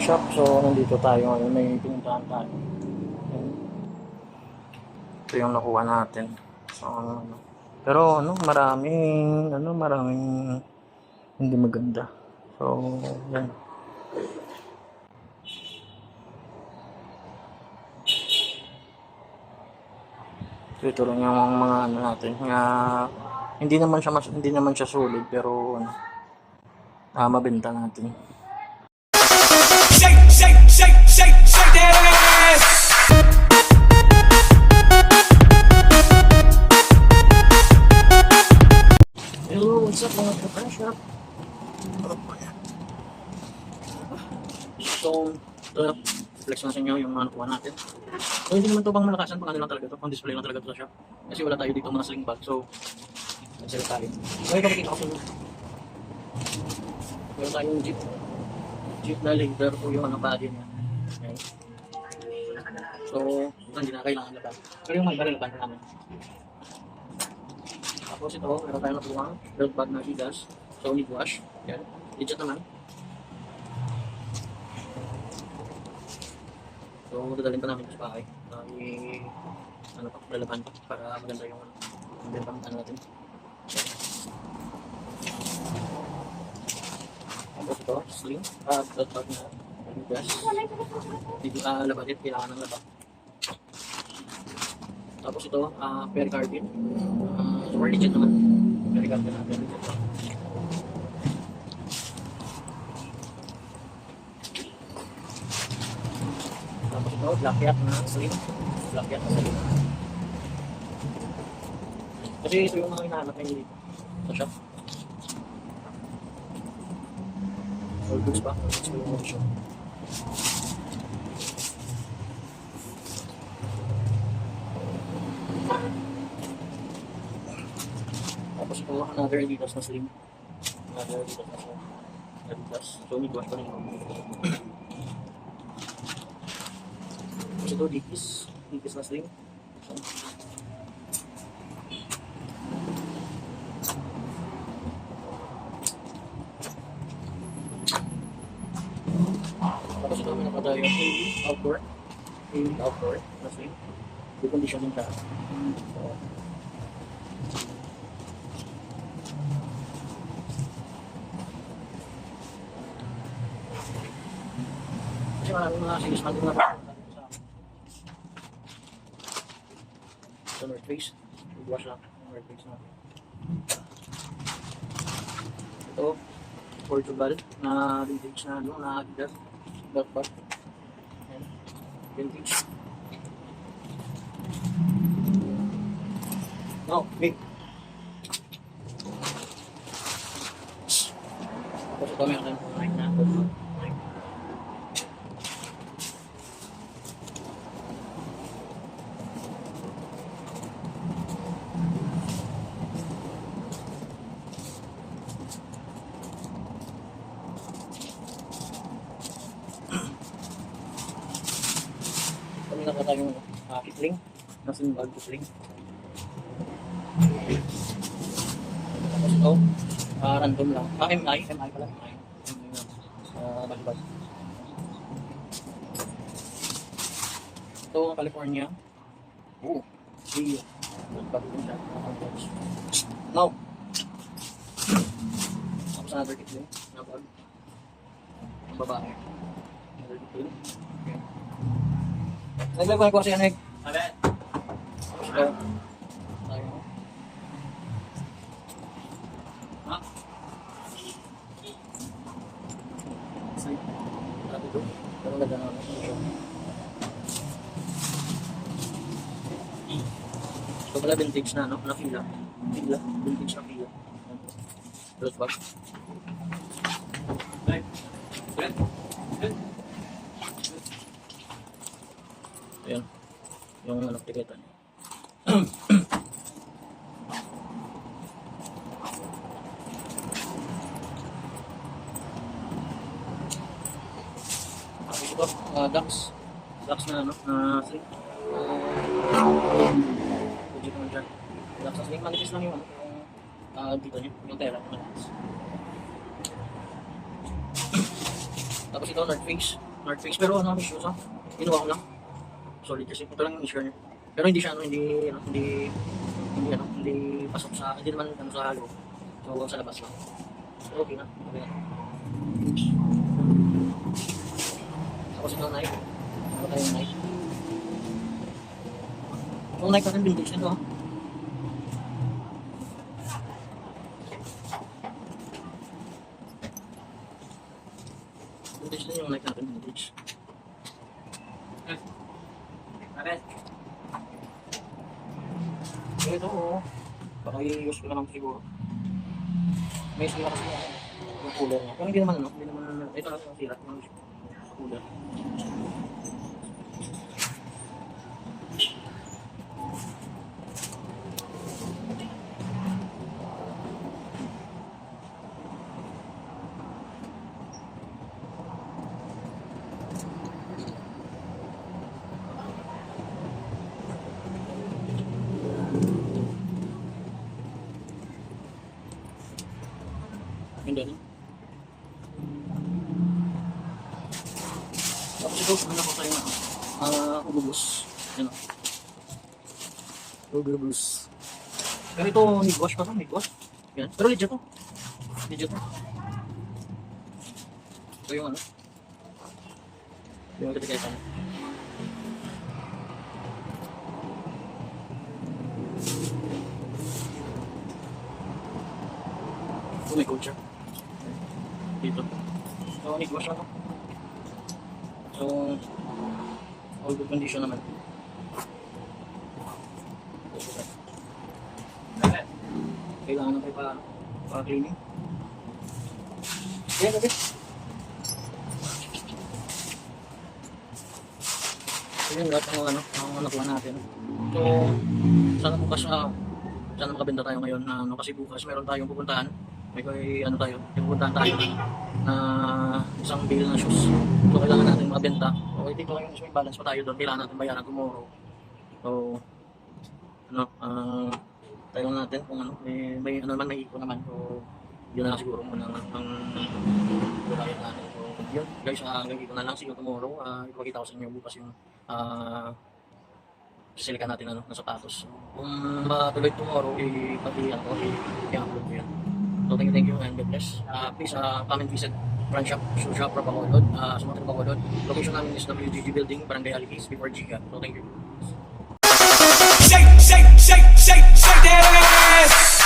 shop. So, nandito tayo ngayon. May pinuntahan tayo. Ito yung nakuha natin. So, ano, pero ano, maraming, ano, maraming hindi maganda. So, yan. Ito lang yung mga ano natin. Nga, hindi naman siya mas, hindi naman siya sulit pero ano, ah, mabenta natin. Hello, what's up mga kapan shop? So, ito, flex na sa inyo yung mga nakuha natin. So, hindi naman ito pang malakasan, pang ano lang talaga ito, pang display lang talaga ito sa shop. Kasi wala tayo dito mga sling bag, so, nagsila tayo. So, ito makikita ko sa inyo. Meron tayong jeep. Jeep na laser po yung ano body niya. Ayan. So, hindi na kailangan laban. Pero yung may baril laban namin. Tapos ito, meron tayong nakuha. Belt bag na Adidas. So, need wash. Yan. Legit naman. So, dadalhin pa namin sa bahay. Uh, i- ano pa, lalaban pa para maganda yung yung bentang ano natin. Tapos ito, sling. Ah, belt bag na Adidas. Dito, ah, labatit. Kailangan ng labat. Tapos ito, ah, pericardium. Uh, super legit naman. Pericardium natin. Tapos ito, black yak na slim. Black yak na slim. Kasi ito yung mga hinahanap ngayon dito. Sa shop. All goods ba? All goods pa yung shop. Tapos ito, another Adidas na slim. Another Adidas na slim. Adidas. So, may wash pa rin. Tapos ito, Dickies. Dickies na slim. So, Tapos ito, nakatayo yung AV outdoor. Outdoor na slim. May conditioning siya. So, Maraming mga sinis natin na sa sa North Face. Mag-wash lang ang North Face natin. Ito, Portugal na vintage na ano, na Adidas. Belt bag. Ayan. Vintage. No, big. Tapos ito meron tayong Nike na. Kami na tayong uh, kitling. Nasa yung bag kitling. Tapos ito, ah, random lang. Ah, MI, MI pala. MI. Uh, balibag. Ito, California. Oh, see. Balibag din siya. Now. Tapos another kitling. Na bag. Ang babae. Another kitling. Okay. Naglagay ko kasi ano eh. Tapos ito. Pala vintage na, no? Na fila. Fila. Vintage na fila. Close box. Hey. Good. Good. Ayan. Niya. Tapos ito, uh, ducks. Ducks na ano, na sling. Uh, legit naman dyan. Ducks na sling. Manipis lang yung uh, dito niya, yung tela. Tapos ito, North Face. North Face. Pero ano, shoes ha? Ginawa ko lang. Solid kasi. Ito lang yung issue niya. Pero hindi siya ano, hindi, ano, hindi, hindi, ano, hindi pasok sa, hindi naman ano sa halo. So, sa labas lang. So, okay na. Okay na. Tapos ito Nike. Ano tayo yung Nike? Yung Nike natin vintage nito ha. Vintage na yung Nike natin vintage. Bakit? Eh, ito oo. I-use ko na lang siguro. May sila kasi ano, yung cooler niya. Pero hindi naman ano, hindi naman ito lang yung sila yung cooler. Hindi. Tapos ito, ano ko tayo na, ah, ububus. Yan o. Ububus. Pero ito, nigwash pa to, nigwash. Yan. Pero legit to. Legit to. Ito yung ano. Yung katikaitan. Ito may culture. Dito. So, na to. So, all good condition naman. Kailangan na tayo pa, pa cleaning. Kaya gabi. So yun lahat ng ano, ang nakuha natin. So, sana bukas na, sana makabenta tayo ngayon na ano, kasi bukas meron tayong pupuntahan. May kay ano tayo, pupuntahan tayo na, na isang bill na shoes. So kailangan natin makabenta. So dito lang yung may balance pa tayo doon, kailangan natin bayaran tomorrow. So, ano, ah, tayo natin kung ano, may, may ano naman may iko naman. So, yun na lang siguro muna ang bayan natin. So, yun, guys, uh, gagawin ko na lang see tomorrow. Uh, ipakita ko sa inyo bukas yung ah sisilikan natin ano, ng sapatos. Kung matuloy tomorrow, ipati ano, i-upload ko yan. So, thank you, thank you, and God bless. Uh, please, uh, come and visit Brand Shop, Shoe Shop, Bacolod, uh, Mountain Bacolod. Location namin is WGG Building, Barangay Aligis, before Giga. So, thank you. Shake, shake, shake, shake, shake that